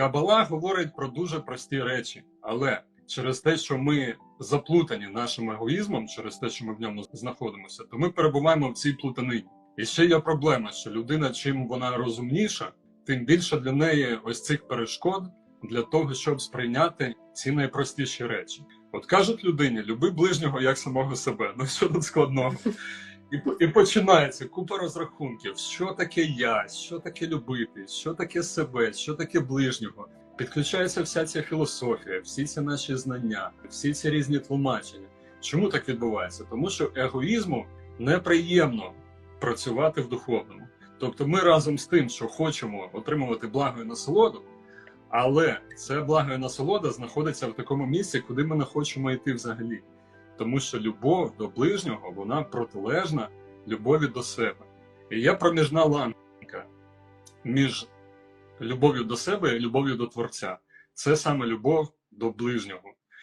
Кабала говорить про дуже прості речі, але через те, що ми заплутані нашим егоїзмом, через те, що ми в ньому знаходимося, то ми перебуваємо в цій плутанині. І ще є проблема, що людина, чим вона розумніша, тим більше для неї ось цих перешкод для того, щоб сприйняти ці найпростіші речі. От кажуть людині, люби ближнього як самого себе. Ну що тут складного? І, і починається купа розрахунків, що таке я, що таке любити, що таке себе, що таке ближнього. Підключається вся ця філософія, всі ці наші знання, всі ці різні тлумачення. Чому так відбувається? Тому що егоїзму неприємно працювати в духовному. Тобто ми разом з тим, що хочемо отримувати благо і насолоду, але це благо і насолода знаходиться в такому місці, куди ми не хочемо йти взагалі. Тому що любов до ближнього вона протилежна любові до себе. І є проміжна ланка між любов'ю до себе і любов'ю до Творця. Це саме любов до ближнього.